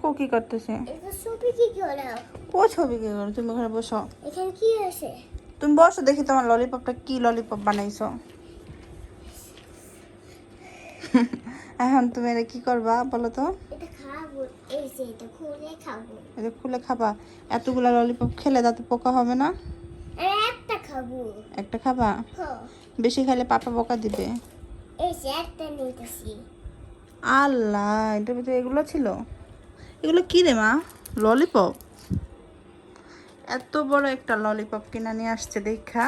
কো কি করতেছে? ও ছবি কি করো? তুমি ওখানে বসো। এখানে কি আছে? তুমি বসো দেখি তোমার ললিপপটা কি ললিপপ বানাইছো। এখন তুমি এটা কি করবা বলো তো? এটা খুলে খাব। খুলে এতগুলা ললিপপ খেলে তাতে পোকা হবে না? একটা খাব। একটা খাবা? বেশি খাইলে পাপা পোকা দিবে। আল্লাহ এটার ভিতরে এগুলো ছিল? এগুলো কি রে মা? ললিপপ এত বড় একটা ললিপপ কিনা নিয়ে আসছে দেখা।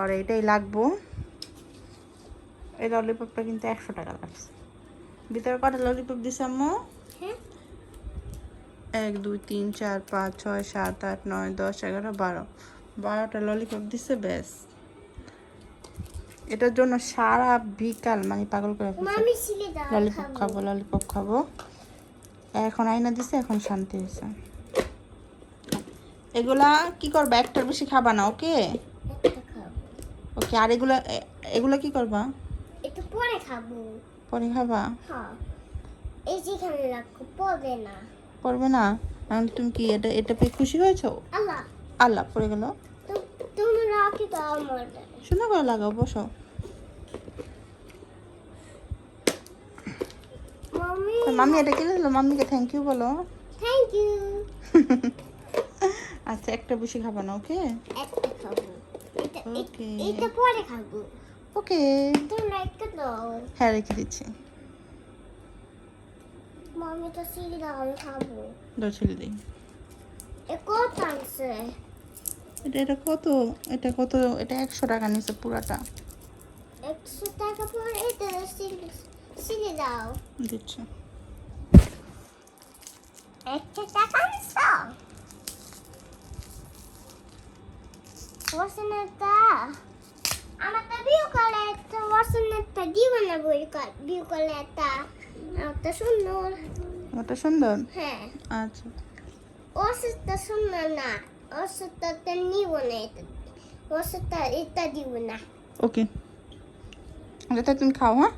আর এটাই লাগবো। এই ললিপপটা কিন্তু একশো টাকা লাগছে। ভিতরে কটা ললিপপ দিছে আম্মু? এক দুই তিন চার পাঁচ ছয় সাত আট নয় দশ এগারো বারো। বারোটা ললিপপ দিছে ব্যাস। এটার জন্য সারা বিকাল মানে পাগল করে ললিপপ খাব। ললিপপ খাব। এখন আইনা দিছে এখন শান্তি হয়েছে এগুলা কি করবা? একটার বেশি খাবা না ওকে? ওকে আর এগুলা এগুলা কি করবা? একটু পরে খাব। পরে খাবা? হ্যাঁ। এই যেখানে রাখো পড়বে না। পড়বে না? এখন তুমি কি এটা এটা পেয়ে খুশি হয়েছো? আল্লাহ। আল্লাহ পড়ে গেল। তুমি রাখি দাও আমার সুন্দর করে লাগাও বসো। মাম্মি এটা কিনে দিল মাম্মিকে থ্যাংক ইউ বলো। থ্যাংক ইউ আচ্ছা একটা বেশি খাব না ওকে? একটা খাব। এটা এটা পরে খাব। ওকে। দাও। হ্যাঁ রেখে দিচ্ছি। তো দাও আমি খাব। দিই। এ কত এটা এটা কত? এটা কত? এটা একশো টাকা পুরাটা। একশো টাকা পরে এটা সিঁড়ি সিঁড়ি দাও। দিচ্ছি। একশো টাকা আনছো ওয়াসনেটা আমার তো বিউ করে একটা ওয়াসনেটা দিব না বই বিউ করে একটা একটা সুন্দর ওটা সুন্দর? হ্যাঁ। আচ্ছা। ওষুধটা সুন্দর না ওষুধটা নিব না এটা ওষুধটা এটা দিব না। ওকে। এটা তুমি খাও হ্যাঁ?